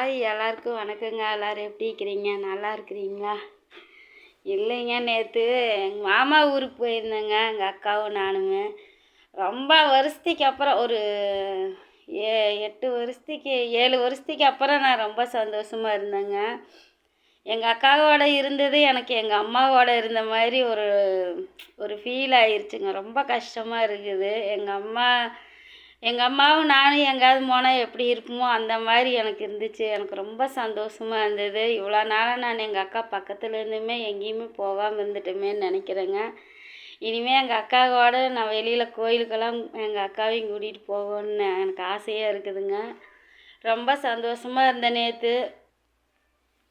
Hi எல்லாருக்கும் வணக்கங்க. எல்லோரும் எப்படி இருக்கிறீங்க? நல்லா இருக்கிறீங்களா? இல்லைங்க நேற்று எங்கள் மாமா ஊருக்கு போயிருந்தேங்க. எங்கள் அக்காவும் நானும் ரொம்ப வருஷத்துக்கு அப்புறம் ஒரு ஏ எட்டு வருஷத்துக்கு ஏழு வருஷத்துக்கு அப்புறம் நான் ரொம்ப சந்தோஷமாக இருந்தேங்க. எங்கள் அக்காவோட இருந்தது எனக்கு எங்கள் அம்மாவோட இருந்த மாதிரி ஒரு ஒரு ஃபீல் ஆயிடுச்சுங்க ரொம்ப கஷ்டமாக இருக்குது. எங்கள் அம்மா எங்கள் அம்மாவும் நானும் எங்கேயாவது போனால் எப்படி இருக்குமோ அந்த மாதிரி எனக்கு இருந்துச்சு. எனக்கு ரொம்ப சந்தோஷமாக இருந்தது. இவ்வளோ நாளாக நான் எங்கள் அக்கா பக்கத்தில் இருந்துமே எங்கேயுமே போகாமல் இருந்துட்டோமேன்னு நினைக்கிறேங்க. இனிமேல் எங்கள் அக்காவோட நான் வெளியில் கோயிலுக்கெல்லாம் எங்கள் அக்காவையும் கூட்டிகிட்டு போகணுன்னு எனக்கு ஆசையாக இருக்குதுங்க. ரொம்ப சந்தோஷமாக இருந்தேன் நேற்று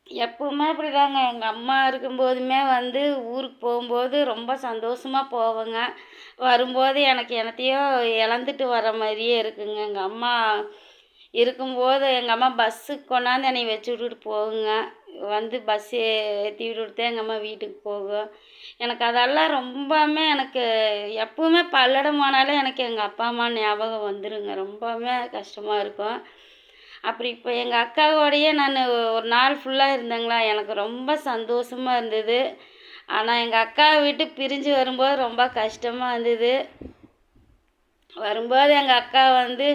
எப்பவுமே அப்படிதாங்க. எங்கள் அம்மா இருக்கும்போதுமே வந்து ஊருக்கு போகும்போது ரொம்ப சந்தோஷமாக போவேங்க. வரும்போது எனக்கு என்னத்தையோ இழந்துட்டு வர மாதிரியே இருக்குங்க. எங்கள் அம்மா இருக்கும்போது எங்கள் அம்மா பஸ்ஸுக்கு கொண்டாந்து என்னை வச்சு விட்டுட்டு போகுங்க. வந்து பஸ் ஏற்றி விட்டுட்டு எங்கள் அம்மா வீட்டுக்கு போகும் எனக்கு அதெல்லாம் ரொம்பவுமே எனக்கு எப்பவுமே பல்லடம் போனாலே எனக்கு எங்கள் அப்பா அம்மா ஞாபகம் வந்துடுங்க ரொம்பவுமே கஷ்டமாக இருக்கும். அப்படி இப்போ எங்கள் அக்காவோடையே நான் ஒரு நாள் ஃபுல்லாக இருந்தேங்களா. எனக்கு ரொம்ப சந்தோஷமாக இருந்தது. ஆனால் எங்கள் அக்காவை விட்டு பிரிஞ்சு வரும்போது ரொம்ப கஷ்டமாக இருந்தது. வரும்போது எங்கள் அக்கா வந்து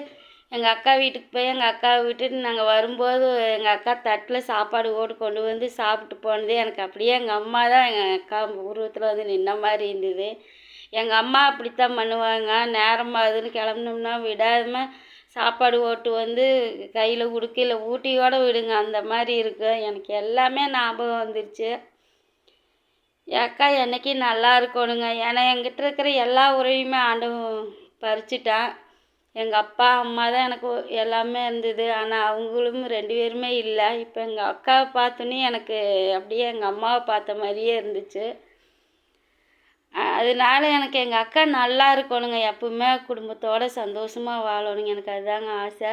எங்கள் அக்கா வீட்டுக்கு போய் எங்கள் அக்காவை விட்டுட்டு நாங்கள் வரும்போது எங்கள் அக்கா தட்டில் சாப்பாடு ஓட்டு கொண்டு வந்து சாப்பிட்டு போனது. எனக்கு அப்படியே எங்கள் அம்மா தான் எங்கள் அக்கா உருவத்தில் வந்து நின்ன மாதிரி இருந்தது. எங்கள் அம்மா அப்படித்தான் பண்ணுவாங்க. நேரமாகுதுன்னு கிளம்புனோம்னா விடாமல் சாப்பாடு ஓட்டு வந்து கையில் உடுக்கையில் ஊட்டியோடு விடுங்க அந்த மாதிரி இருக்கும் எனக்கு எல்லாமே ஞாபகம் வந்துருச்சு. என் அக்கா நல்லா இருக்கணுங்க. ஏன்னா என்கிட்ட இருக்கிற எல்லா உறவையுமே ஆண்டவன் பறிச்சிட்டான். எங்கள் அப்பா அம்மா தான் எனக்கு எல்லாமே இருந்தது. ஆனால் அவங்களும் ரெண்டு பேருமே இல்லை. இப்போ எங்கள் அக்காவை பார்த்தோன்னே எனக்கு அப்படியே எங்கள் அம்மாவை பார்த்த மாதிரியே இருந்துச்சு. அதனால எனக்கு எங்கள் அக்கா நல்லா இருக்கணுங்க. எப்பவுமே குடும்பத்தோடு சந்தோஷமாக வாழணுங்க. எனக்கு அதுதாங்க ஆசை.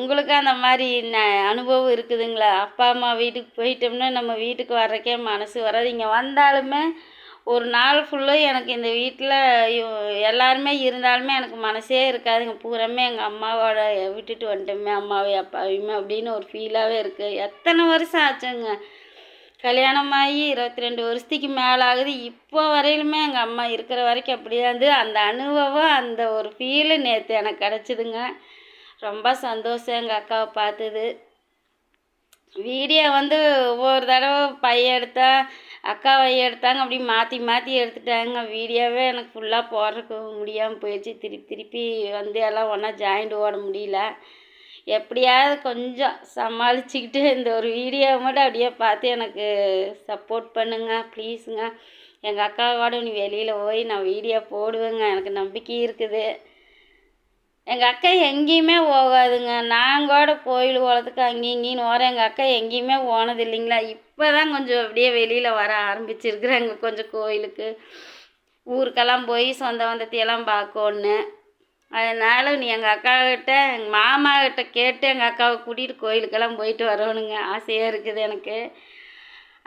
உங்களுக்கு அந்த மாதிரி ந அனுபவம் இருக்குதுங்களா? அப்பா அம்மா வீட்டுக்கு போயிட்டோம்னா நம்ம வீட்டுக்கு வர்றக்கே மனசு வராது. இங்கே வந்தாலுமே ஒரு நாள் ஃபுல்லும் எனக்கு இந்த வீட்டில் எல்லாருமே இருந்தாலுமே எனக்கு மனசே இருக்காதுங்க. பூராமே எங்கள் அம்மாவோட விட்டுட்டு வந்துட்டோமே அம்மாவை அப்பாவையுமே அப்படின்னு ஒரு ஃபீலாகவே இருக்குது எத்தனை வருஷம் ஆச்சுங்க? கல்யாணமாகி இருபத்தி ரெண்டு வருஷத்துக்கு மேலே ஆகுது இப்போ வரையிலுமே எங்கள் அம்மா இருக்கிற வரைக்கும் அப்படியே இருந்து அந்த அனுபவம் அந்த ஒரு ஃபீலு நேற்று எனக்கு கிடச்சிதுங்க. ரொம்ப சந்தோஷம் எங்கள் அக்காவை பார்த்தது. வீடியோ வந்து ஒவ்வொரு தடவை பையன் எடுத்தா அக்கா பையன் எடுத்தாங்க அப்படி மாற்றி மாற்றி எடுத்துட்டாங்க. வீடியோவே எனக்கு ஃபுல்லாக போடுறதுக்கு முடியாமல் போயிடுச்சு. திருப்பி திருப்பி வந்து எல்லாம் ஒன்றா ஜாயிண்ட் ஓட முடியல. எப்படியாவது கொஞ்சம் சமாளிச்சுக்கிட்டு இந்த ஒரு வீடியோவை மட்டும் அப்படியே பார்த்து எனக்கு சப்போர்ட் பண்ணுங்க ப்ளீஸுங்க எங்கள் அக்காவோட நீ வெளியில் போய் நான் வீடியோ போடுவேங்க. எனக்கு நம்பிக்கை இருக்குது. எங்கள் அக்கா எங்கேயுமே போகாதுங்க. நான் கூட கோயில் போகிறதுக்கு அங்கேயும் இங்கேயும் ஓரம் எங்கள் அக்கா எங்கேயுமே போனது இல்லைங்களா? இப்போ தான் கொஞ்சம் அப்படியே வெளியில் வர ஆரம்பிச்சிருக்குறாங்க கொஞ்சம் கோயிலுக்கு. ஊருக்கெல்லாம் போய் சொந்த வந்தத்தையெல்லாம் பார்க்கணுன்னு அதனால் நீ எங்கள் அக்காக்கிட்ட எங்கள் மாமாக்கிட்ட கேட்டு எங்கள் அக்காவை கூட்டிகிட்டு கோயிலுக்கெல்லாம் போயிட்டு வரணுங்க. ஆசையாக இருக்குது எனக்கு.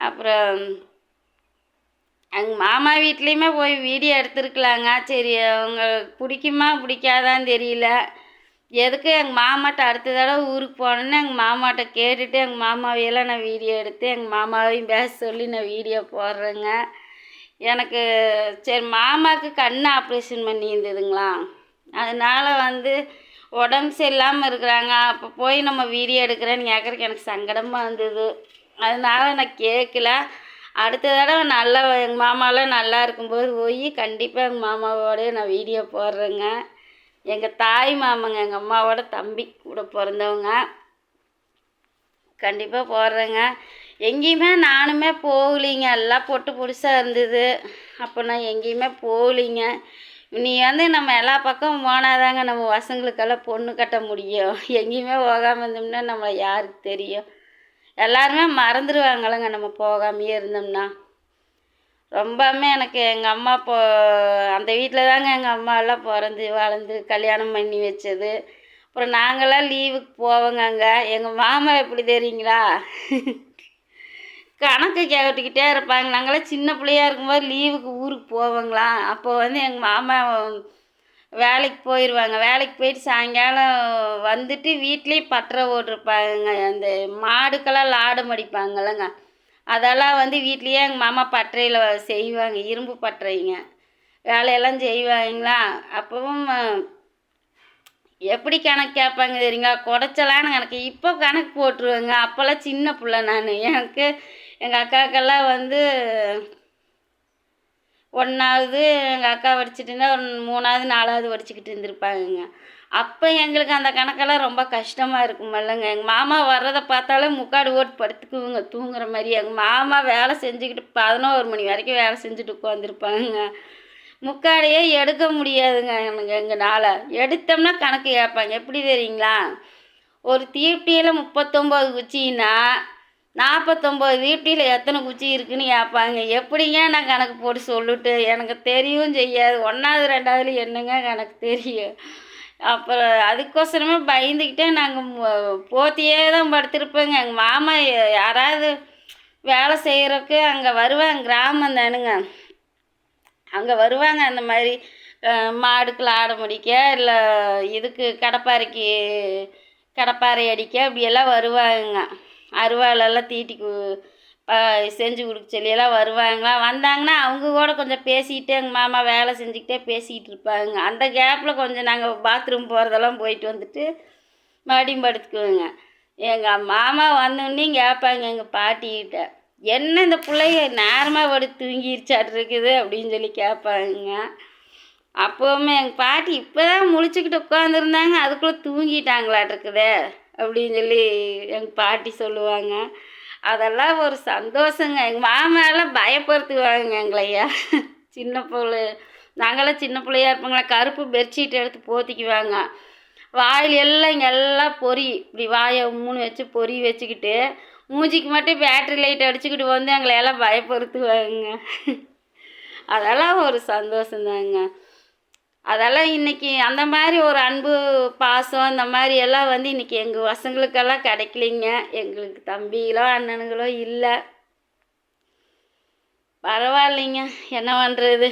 அப்புறம் எங்கள் மாமா வீட்லேயுமே போய் வீடியோ எடுத்துருக்கலாங்க. சரி அவங்க பிடிக்குமா பிடிக்காதான்னு தெரியல. எதுக்கு எங்கள் மாமாட்ட அடுத்த தடவை ஊருக்கு போனேன்னு எங்கள் மாமாட்ட கேட்டுட்டு எங்கள் மாமாவையெல்லாம் நான் வீடியோ எடுத்து எங்கள் மாமாவையும் பேச சொல்லி நான் வீடியோ போடுறேங்க. எனக்கு சரி மாமாவுக்கு கண் ஆப்ரேஷன் பண்ணி இருந்ததுங்களா அதனால் வந்து உடம்பு சரியில்லாமல் இருக்கிறாங்க. அப்போ போய் நம்ம வீடியோ எடுக்கிறேன்னு கேட்குறக்கு எனக்கு சங்கடமாக இருந்தது. அதனால் நான் கேட்கல அடுத்த தடவை நல்லா எங்கள் மாமாலாம் நல்லா இருக்கும்போது போய் கண்டிப்பாக எங்கள் மாமாவோட நான் வீடியோ போடுறேங்க. எங்கள் தாய் மாமங்க எங்கள் அம்மாவோட தம்பி கூட பிறந்தவங்க. கண்டிப்பாக போடுறேங்க. எங்கேயுமே நானுமே போகலிங்க. எல்லாம் பொட்டு புதுசாக இருந்தது. அப்போ நான் எங்கேயுமே போகலிங்க. நீ வந்து நம்ம எல்லா பக்கமும் போனாதாங்க நம்ம பசங்களுக்கெல்லாம் பொண்ணு கட்ட முடியும். எங்கேயுமே போகாமல் இருந்தோம்னா நம்மளை யாருக்கு தெரியும்? எல்லாருமே மறந்துடுவாங்களங்க நம்ம போகாமையே இருந்தோம்னா. ரொம்பவுமே எனக்கு எங்கள் அம்மா இப்போ அந்த வீட்டில் தாங்க எங்கள் அம்மா எல்லாம் பிறந்து வளர்ந்து கல்யாணம் பண்ணி வச்சது. அப்புறம் நாங்களாம் லீவுக்கு போவோங்க அங்கே எங்கள் மாமா எப்படி தெரியுங்களா? கணக்கு கேட்டுக்கிட்டே இருப்பாங்க. நாங்களாம் சின்ன பிள்ளையா இருக்கும்போது லீவுக்கு ஊருக்கு போவோங்களா. அப்போ வந்து எங்கள் மாமா வேலைக்கு போயிடுவாங்க வேலைக்கு போயிட்டு சாயங்காலம் வந்துட்டு வீட்லேயும் பட்டரை ஓட்டிருப்பாங்க அந்த மாடுக்கெல்லாம் லாடம் அடிப்பாங்கல்லங்க அதெல்லாம் வந்து வீட்லேயே எங்கள் மாமா பட்டறையில் செய்வாங்க. இரும்பு பட்டறைங்க வேலையெல்லாம் செய்வாங்களா. அப்பவும் எப்படி கணக்கு கேட்பாங்க தெரியுங்களா? குடைச்சலான்னு கணக்கு. இப்போ கணக்கு போட்டுருவேங்க. அப்போல்லாம் சின்ன பிள்ளை நான். எனக்கு எங்கள் அக்காக்கெல்லாம் வந்து ஒன்றாவது எங்கள் அக்கா படிச்சுட்டு ஒரு மூணாவது நாலாவது படிச்சுக்கிட்டு இருந்திருப்பாங்கங்க. அப்போ எங்களுக்கு அந்த கணக்கெல்லாம் ரொம்ப கஷ்டமாக இருக்குமல்லங்க. எங்கள் மாமா வர்றதை பார்த்தாலே முக்காடு ஓட்டு படுத்துக்குவோங்க தூங்குற மாதிரி. எங்கள் மாமா வேலை செஞ்சுக்கிட்டு பதினோரு மணி வரைக்கும் வேலை செஞ்சுட்டு உட்காந்துருப்பாங்க. முக்காடையே எடுக்க முடியாதுங்க எனக்கு எங்களால். எடுத்தோம்னா கணக்கு கேட்பாங்க. எப்படி தெரியுங்களா? ஒரு தீப்டியில் முப்பத்தொம்போது குச்சின்னா நாற்பத்தொம்போது வீட்டில் எத்தனை குச்சி இருக்குன்னு கேட்பாங்க எப்படிங்க நான் கணக்கு போட்டு சொல்லிட்டு? எனக்கு தெரியவும் செய்யாது. ஒன்றாவது ரெண்டாவதுல என்னங்க கணக்கு தெரியும்? அப்புறம் அதுக்கோசரமே பயந்துக்கிட்டே நாங்கள் போத்தியே தான் படுத்திருப்போங்க. எங்கள் மாமா யாராவது வேலை செய்கிறக்கு அங்கே வருவாங்க. கிராமம் தானுங்க. அங்கே வருவாங்க. அந்த மாதிரி மாடுக்குள்ள ஆட முடிக்க இல்லை இதுக்கு கடப்பாறைக்கு கடப்பாரை அடிக்க இப்படியெல்லாம் வருவாங்க. அருவாளெல்லாம் தீட்டி ப- செஞ்சு கொடுக்க சொல்லியெல்லாம் வருவாங்களா? வந்தாங்கன்னா அவங்க கூட கொஞ்சம் பேசிக்கிட்டே எங்கள் மாமா வேலை செஞ்சுக்கிட்டே பேசிக்கிட்டு இருப்பாங்க. அந்த கேப்பில் கொஞ்சம் நாங்கள் பாத்ரூம் போகிறதெல்லாம் போயிட்டு வந்துட்டு மறுபடியும் படுத்துக்குவோங்க. எங்கள் மாமா வந்தோடனே கேட்பாங்க எங்கள் பாட்டிக்கிட்ட என்ன இந்த பிள்ளைய நேரமாக படுத்து தூங்கிருச்சாட்டு இருக்குது? அப்படின்னு சொல்லி கேட்பாங்க அப்போவுமே எங்கள் பாட்டி இப்போ தான் முழிச்சுக்கிட்டு உட்காந்துருந்தாங்க அதுக்குள்ளே தூங்கிட்டாங்களாட்டிருக்குதே அப்படின்னு சொல்லி எங்கள் பாட்டி சொல்லுவாங்க. அதெல்லாம் ஒரு சந்தோஷங்க. எங்கள் மாமாலாம் பயப்படுத்துவாங்க எங்களையா. சின்ன பிள்ளை. நாங்களாம் சின்ன பிள்ளையா இருப்போங்களா கருப்பு பெட்ஷீட் எடுத்து போத்திக்குவாங்க. வாயில் எல்லாம் இங்கே எல்லாம் பொறி. இப்படி வாயை மூணு வச்சு பொறி வச்சுக்கிட்டு மூஞ்சிக்கு மட்டும் பேட்டரி லைட் அடிச்சுக்கிட்டு வந்து எங்களை எல்லாம் பயப்படுத்துவாங்க அதெல்லாம் ஒரு சந்தோஷந்தாங்க. அதெல்லாம் இன்னைக்கு அந்த மாதிரி ஒரு அன்பு பாசம் இந்த மாதிரி எல்லாம் வந்து இன்னைக்கு எங்கள் பசங்களுக்கெல்லாம் கிடைக்கலிங்க. எங்களுக்கு தம்பிகளோ அண்ணனுங்களோ இல்லை. பரவாயில்லைங்க. என்ன பண்ணுறது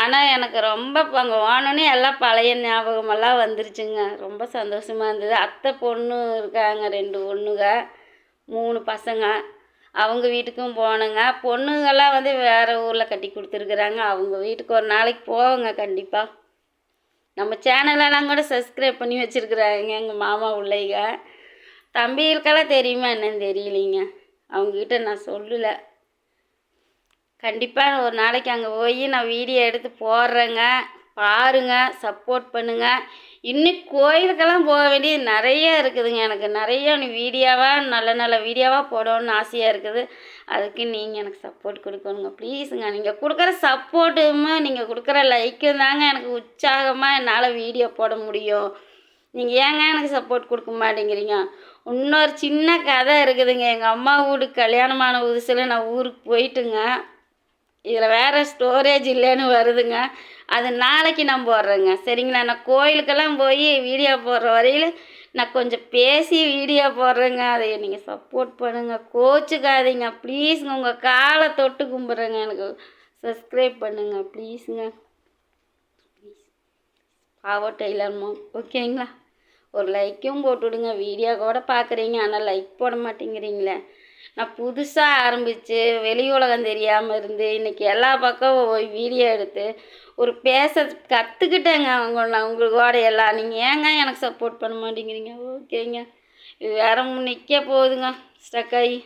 ஆனால் எனக்கு ரொம்ப அங்கே ஓனோன்னே எல்லாம் பழைய ஞாபகமெல்லாம் வந்துருச்சுங்க. ரொம்ப சந்தோஷமாக இருந்தது. அத்தை பொண்ணு இருக்காங்க ரெண்டு பொண்ணுங்க மூணு பசங்க. அவங்க வீட்டுக்கும் போனேங்க. பொண்ணுங்கள்லாம் வந்து வேறு ஊரில் கட்டி கொடுத்துருக்குறாங்க. அவங்க வீட்டுக்கு ஒரு நாளைக்கு போவோங்க கண்டிப்பாக நம்ம சேனலெல்லாம் கூட சப்ஸ்கிரைப் பண்ணி வச்சுருக்குறாங்க. எங்கள் மாமா உள்ளைங்க தம்பிகளுக்கெல்லாம் தெரியுமா என்னன்னு தெரியலைங்க. அவங்கக்கிட்ட நான் சொல்லலை. கண்டிப்பாக ஒரு நாளைக்கு அங்கே போய் நான் வீடியோ எடுத்து போடுறேங்க. பாருங்கள் சப்போர்ட் பண்ணுங்கள் இன்னும் கோயிலுக்கெல்லாம் போக வேண்டியது நிறைய இருக்குதுங்க. எனக்கு நிறைய வீடியோவாக நல்ல நல்ல வீடியோவாக போடணும்னு ஆசையாக இருக்குது. அதுக்கு நீங்கள் எனக்கு சப்போர்ட் கொடுக்கணுங்க. ப்ளீஸுங்க நீங்கள் கொடுக்குற சப்போர்ட்டுமே நீங்கள் கொடுக்குற லைக்கும் தாங்க எனக்கு உற்சாகமாக என்னால் வீடியோ போட முடியும். நீங்கள் ஏங்க எனக்கு சப்போர்ட் கொடுக்க மாட்டேங்கிறீங்க? இன்னொரு சின்ன கதை இருக்குதுங்க. எங்கள் அம்மா வீடு கல்யாணமான புதுசில் நான் ஊருக்கு போயிட்டுங்க. இதில் வேறு ஸ்டோரேஜ் இல்லைன்னு வருதுங்க. அது நாளைக்கு நான் போடுறேங்க. சரிங்களா? நான் கோயிலுக்கெல்லாம் போய் வீடியோ போடுற வரையில் நான் கொஞ்சம் பேசி வீடியோ போடுறேங்க. அதை நீங்கள் சப்போர்ட் பண்ணுங்கள் கோச்சுக்காதீங்க. ப்ளீஸுங்க உங்கள் காலை தொட்டு கும்பிட்றேங்க. எனக்கு சப்ஸ்கிரைப் பண்ணுங்க. ப்ளீஸுங்க ப்ளீஸ் பாவோ டெய்லர்மோ ஓகேங்களா ஒரு லைக்கும் போட்டுவிடுங்க வீடியோ கூட பார்க்குறீங்க ஆனால் லைக் போட மாட்டேங்கிறீங்களே. நான் புதுசாக ஆரம்பித்து வெளி உலகம் தெரியாமல் இருந்து இன்றைக்கி எல்லா பக்கம் வீடியோ எடுத்து ஒரு பேச கற்றுக்கிட்டேங்க அவங்க உங்களுக்கோட எல்லாம். நீங்கள் ஏங்க எனக்கு சப்போர்ட் பண்ண மாட்டேங்கிறீங்க? ஓகேங்க. இது வேற நிற்க போகுதுங்க. ஸ்டக் ஆகி